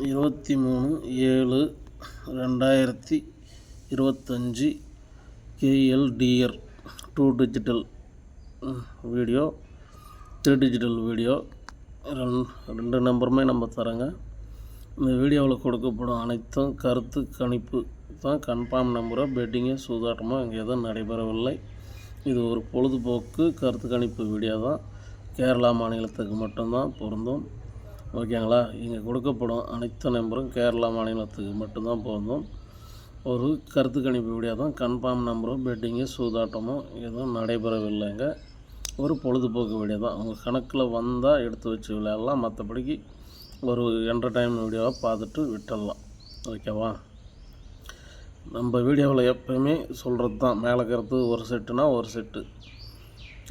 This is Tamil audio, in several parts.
இருபத்தி மூணு ஏழு ரெண்டாயிரத்தி இருபத்தஞ்சி KLDR two digital video three digital video. ரெண் ரெண்டு நம்பருமே நம்ம தரேங்க. இந்த வீடியோவில் கொடுக்கப்படும் அனைத்தும் கருத்து கணிப்பு தான். கன்ஃபார்ம் நம்பரோ பெட்டிங்கு சூதாட்டமோ இங்கே எதுவும் நடைபெறவில்லை. இது ஒரு பொழுதுபோக்கு கருத்து கணிப்பு வீடியோ தான். கேரளா மாநிலத்துக்கு மட்டும்தான் பொருந்தும். ஓகேங்களா? இங்கே கொடுக்கப்படும் அனைத்து நம்பரும் கேரளா மாநிலத்துக்கு மட்டும்தான் போகணும் ஒரு கருத்து கணிப்பு வீடியோ தான். கன்ஃபார்ம் நம்பரும் பெட்டிங்கு சூதாட்டமும் எதுவும் நடைபெறவில்லைங்க. ஒரு பொழுதுபோக்கு வீடியோ தான். உங்கள் கணக்கில் வந்தால் எடுத்து வச்சு விளையாடலாம். மற்றபடிக்கு ஒரு என்டர்டைன்மெண்ட் வீடியோவாக பார்த்துட்டு விட்டுடலாம். ஓகேவா? நம்ம வீடியோவில் எப்போயுமே சொல்கிறது தான் மேலே இருக்கிறது ஒரு செட்டுனா ஒரு செட்டு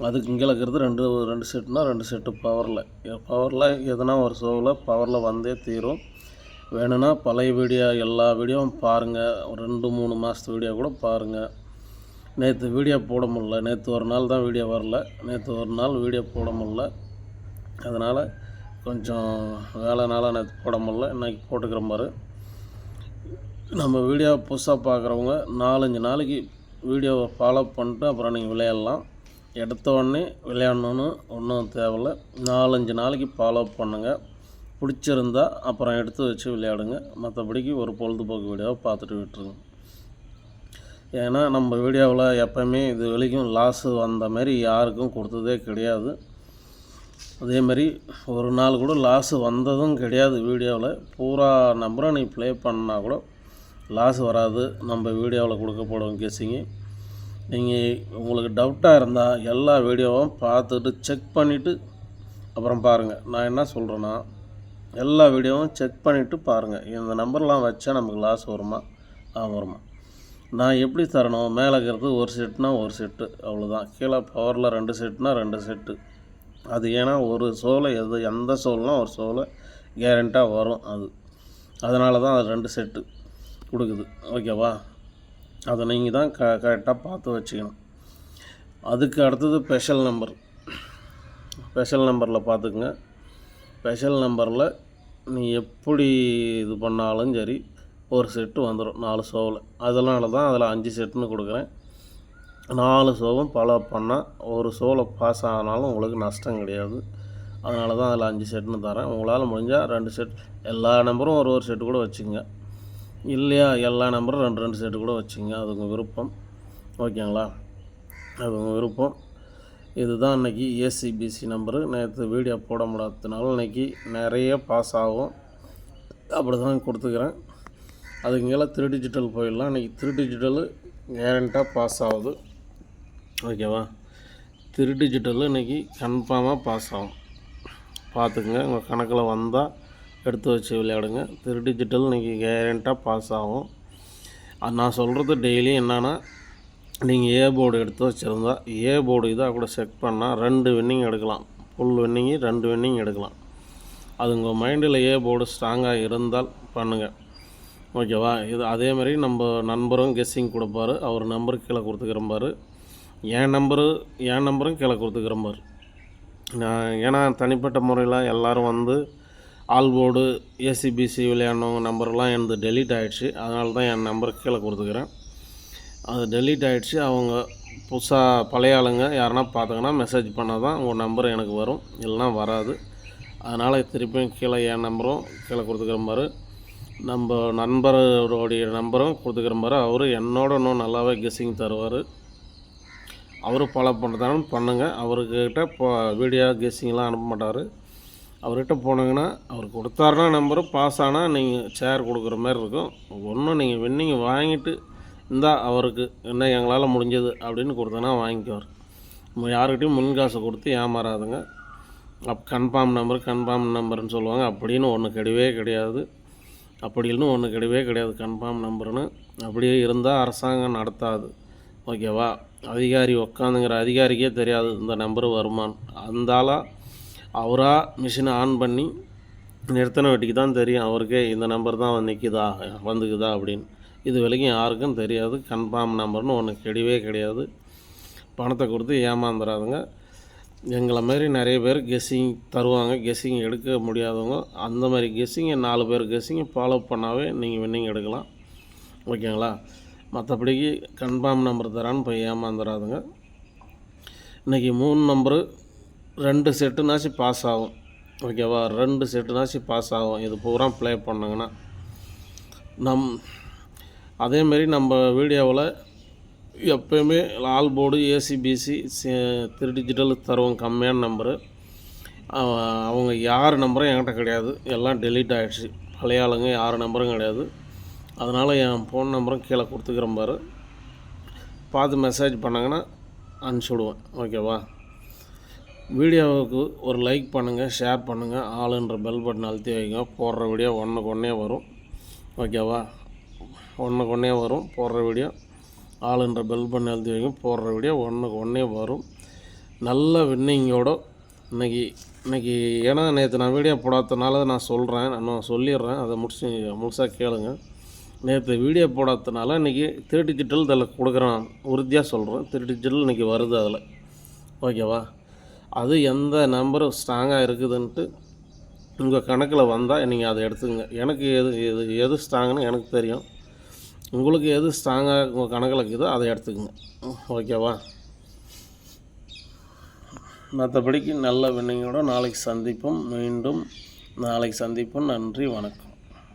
அதுக்கு இங்கே இருக்கிறது ரெண்டு ரெண்டு செட்டுனா ரெண்டு செட்டு பவரில் பவரில் எதனா ஒரு ஷோவில் பவரில் வந்தே தீரும். வேணும்னா பழைய வீடியோ எல்லா வீடியோவும் பாருங்கள் ஒரு ரெண்டு மூணு மாதத்து வீடியோ கூட பாருங்கள் நேற்று வீடியோ போட முடில நேற்று ஒரு நாள் தான் வீடியோ வரல. நேற்று ஒரு நாள் வீடியோ போட முடில அதனால் கொஞ்சம் வேலைனால நேற்று போட முடில இன்றைக்கி போட்டுக்கிற மாதிரி நம்ம வீடியோ புதுசாக பார்க்குறவங்க நாலஞ்சு நாளைக்கு வீடியோவை ஃபாலோ பண்ணிட்டு அப்புறம் நீங்கள் விளையாடலாம். எடுத்த உடனே விளையாடணுன்னு ஒன்றும் தேவையில்ல. நாலஞ்சு நாளைக்கு ஃபாலோ பண்ணுங்கள் பிடிச்சிருந்தா அப்புறம் எடுத்து வச்சு விளையாடுங்க. மற்றபடிக்கு ஒரு பொழுதுபோக்கு வீடியோவை பார்த்துட்டு விட்டுருங்க. ஏன்னா நம்ம வீடியோவில் எப்போயுமே இது வரைக்கும் லாஸு வந்த மாதிரி யாருக்கும் கொடுத்ததே கிடையாது. அதேமாரி ஒரு நாள் கூட லாஸு வந்ததும் கிடையாது வீடியோவில். பூரா நம்பரை நீ ப்ளே பண்ணால் கூட லாஸ் வராது. நம்ம வீடியோவில் கொடுக்கப்படும் கேசிங்க நீங்கள் உங்களுக்கு டவுட்டாக இருந்தால் எல்லா வீடியோவும் பார்த்துட்டு செக் பண்ணிவிட்டு அப்புறம் பாருங்கள் நான் என்ன சொல்கிறேன்னா எல்லா வீடியோவும் செக் பண்ணிவிட்டு பாருங்கள் இந்த நம்பர்லாம் வச்சா நமக்கு லாஸ் வருமா? ஆ வருமா? நான் எப்படி தரணும்? மேலே இருக்கிறது ஒரு செட்டுனா ஒரு செட்டு அவ்வளோதான் கீழே பவரில் ரெண்டு செட்டுனா ரெண்டு செட்டு அது ஏன்னா ஒரு சோலை எது எந்த சோல்னால் ஒரு சோலை கேரண்ட்டாக வரும் அது. அதனால தான் அது ரெண்டு செட்டு கொடுக்குது. ஓகேவா அதை நீங்கள் தான் க கரெக்டாக பார்த்து வச்சுக்கணும். அதுக்கு அடுத்தது ஸ்பெஷல் நம்பர் ஸ்பெஷல் நம்பரில் பார்த்துக்குங்க. ஸ்பெஷல் நம்பரில் நீ எப்படி இது பண்ணாலும் சரி ஒரு செட்டு வந்துடும் நாலு ஷோவில் அதனால தான் அதில் அஞ்சு செட்டுன்னு கொடுக்குறேன். நாலு ஷோவும் பல பண்ணால் ஒரு ஷோவில் பாஸ் ஆனாலும் உங்களுக்கு நஷ்டம் கிடையாது. அதனால தான் அதில் அஞ்சு செட்டுன்னு தரேன். உங்களால் முடிஞ்சால் ரெண்டு செட் எல்லா நம்பரும் ஒரு ஒரு செட்டு கூட வச்சுக்கோங்க. இல்லையா? எல்லா நம்பரும் ரெண்டு ரெண்டு செட்டு கூட வச்சுங்க. அது உங்கள் விருப்பம். ஓகேங்களா? அது உங்கள் விருப்பம். இதுதான் இன்றைக்கி ஏசிபிசி நம்பரு நேற்று வீடியோ போட முடியாததுனால இன்றைக்கி நிறைய பாஸ் ஆகும். அப்படி தான் கொடுத்துக்கிறேன். அதுக்கு மேலே த்ரீ டிஜிட்டல் போயிடலாம். இன்றைக்கி த்ரீ டிஜிட்டலு கேரண்டாக பாஸ் ஆகுது. ஓகேவா? த்ரீ டிஜிட்டலு இன்றைக்கி கன்ஃபார்மாக பாஸ் ஆகும். பார்த்துக்குங்க. உங்கள் கணக்கில் வந்தால் எடுத்து வச்சு விளையாடுங்க. திரு டிஜிட்டல் இன்றைக்கி கேரண்ட்டாக பாஸ் ஆகும். நான் சொல்கிறது டெய்லியும் என்னென்னா நீங்கள் ஏ போர்டு எடுத்து வச்சுருந்தா ஏ போர்டு இதாக கூட செக் பண்ணால் ரெண்டு வின்னிங் எடுக்கலாம். ஃபுல் வின்னிங்கு ரெண்டு வின்னிங் எடுக்கலாம். அது உங்கள் மைண்டில் ஏ போர்டு ஸ்ட்ராங்காக இருந்தால் பண்ணுங்கள் ஓகேவா இது அதே மாதிரி நம்ம நண்பரும் கெஸ்ஸிங் கொடுப்பாரு. அவர் நம்பர் கீழே கொடுத்துக்கிறம்பார் என் நம்பரு என் நம்பரும் கீழே கொடுத்துக்கிறம்பார் நான் ஏன்னா தனிப்பட்ட முறையில் எல்லோரும் வந்து ஆல் போர்டு ஏசிபிசி விளையாடணும் நம்பர்லாம் எனது டெலீட் ஆகிடுச்சு அதனால தான் என் நம்பர் கீழே கொடுத்துக்கிறேன். அது டெலீட் ஆகிடுச்சு அவங்க புதுசாக பழைய ஆளுங்க யாருன்னா பார்த்தாங்கன்னா மெசேஜ் பண்ணால் தான் உங்கள் நம்பர் எனக்கு வரும். இல்லைனா வராது. அதனால் திருப்பியும் கீழே என் நம்பரும் கீழே கொடுத்துக்கிற மாதிரி நம்ம நண்பருடைய நம்பரும் கொடுத்துக்கிற மாதிரி அவர் என்னோட இன்னும் நல்லாவே கெஸ்ஸிங் தருவார். அவரும் ஃபாலோ பண்ணுறதாலும் பண்ணுங்கள் அவர்கிட்ட இப்போ வீடியோ கெஸ்ஸிங்லாம் அனுப்ப மாட்டார். அவர்கிட்ட போனீங்கன்னா அவர் கொடுத்தாருன்னா நம்பரும் பாஸ் ஆனால் நீங்கள் சேர் கொடுக்குற மாதிரி இருக்கும். ஒன்றும் நீங்கள் வின்னிங் வாங்கிட்டு இந்தா அவருக்கு என்ன எங்களால் முடிஞ்சது அப்படின்னு கொடுத்தனா வாங்கிக்குவார். நம்ம யாருக்கிட்டையும் முன் காசு கொடுத்து ஏமாறாதுங்க. அப் கன்ஃபார்ம் நம்பர் கன்ஃபார்ம் நம்பர்னு சொல்லுவாங்க. அப்படின்னு ஒன்று கிடையவே கிடையாது. அப்படின்னு ஒன்று கிடையவே கிடையாது. கன்ஃபார்ம் நம்பர்னு அப்படியே இருந்தால் அரசாங்கம் நடத்தாது. ஓகேவா? அதிகாரி உக்காந்துங்கிற அதிகாரிக்கே தெரியாது இந்த நம்பரு வருமானம் அந்த அவராக மிஷினை ஆன் பண்ணி நிறுத்தின வெட்டிக்கு தான் தெரியும் அவருக்கே இந்த நம்பர் தான் நிற்கிதா வந்துக்குதா அப்படின்னு. இது வரைக்கும் யாருக்கும் தெரியாது. கன்ஃபார்ம் நம்பர்னு ஒன்று கிடையவே கிடையாது. பணத்தை கொடுத்து ஏமாந்துடாதுங்க எங்களை மாதிரி நிறைய பேர் கெஸ்ஸிங் தருவாங்க. கெஸ்ஸிங் எடுக்க முடியாதவங்க. அந்த மாதிரி கெஸ்ஸிங்கை நாலு பேர் கெஸ்ஸிங்கை ஃபாலோ பண்ணாவே நீங்கள் வின்னிங் எடுக்கலாம். ஓகேங்களா? மற்றபடிக்கு கன்ஃபார்ம் நம்பர் தரான்னு போய் ஏமாந்துடாதுங்க இன்றைக்கி மூணு நம்பரு ரெண்டு செட்டுனாச்சும் பாஸ் ஆகும். ஓகேவா ரெண்டு செட்டுனாச்சும் பாஸ் ஆகும். இது பூரா ப்ளே பண்ணாங்கன்னா நம் அதேமாரி நம்ம வீடியோவில் எப்போயுமே all board ACBC three digital தருவோம் கம்மியான நம்பரு அவங்க யார் நம்பரும் என்கிட்ட கிடையாது. எல்லாம் டெலீட் ஆகிடுச்சு பழைய ஆளுங்க யார் நம்பரும் கிடையாது. அதனால் என் ஃபோன் நம்பரும் கீழே கொடுத்துக்கிறேன் பாரு. பார்த்து மெசேஜ் பண்ணாங்கன்னா அனுப்பிச்சி விடுவேன். ஓகேவா வீடியோவுக்கு ஒரு லைக் பண்ணுங்கள் ஷேர் பண்ணுங்கள் ஆளுன்ற பெல் பட்டன் அழுத்தி வைங்க. போடுற வீடியோ ஒன்றுக்கு ஒன்றே வரும். ஓகேவா ஒன்றுக்கு ஒன்றே வரும் போடுற வீடியோ ஆளுன்ற பெல் பட்டன் அழுத்தி வைங்க போடுற வீடியோ ஒன்றுக்கு ஒன்றே வரும். நல்ல வின்னிங்கோட இன்னைக்கு இன்னைக்கு ஏன்னா நேற்று நான் வீடியோ போடாததுனால நான் சொல்கிறேன் நான் சொல்லிடுறேன். அதை முடிச்சு முழுசாக கேளுங்க. நேற்று வீடியோ போடாதனால இன்றைக்கி திருட்டு டிஜிட்டல் இதில் கொடுக்குறேன். உறுதியாக சொல்கிறேன் திருட்டு டிஜிட்டல் இன்றைக்கி வருது அதில். ஓகேவா அது எந்த நம்பர் ஸ்ட்ராங்காக இருக்குதுன்ட்டு உங்கள் கணக்கில் வந்தால் நீங்கள் அதை எடுத்துங்க எனக்கு எது எது எது ஸ்ட்ராங்னு எனக்கு தெரியும். உங்களுக்கு எது ஸ்ட்ராங்காக உங்கள் கணக்கில் இருக்குதோ அதை எடுத்துக்கங்க. ஓகேவா மற்றபடிக்கு நல்ல வின்னிங்கோட நாளைக்கு சந்திப்போம். மீண்டும் நாளைக்கு சந்திப்போம். நன்றி வணக்கம்.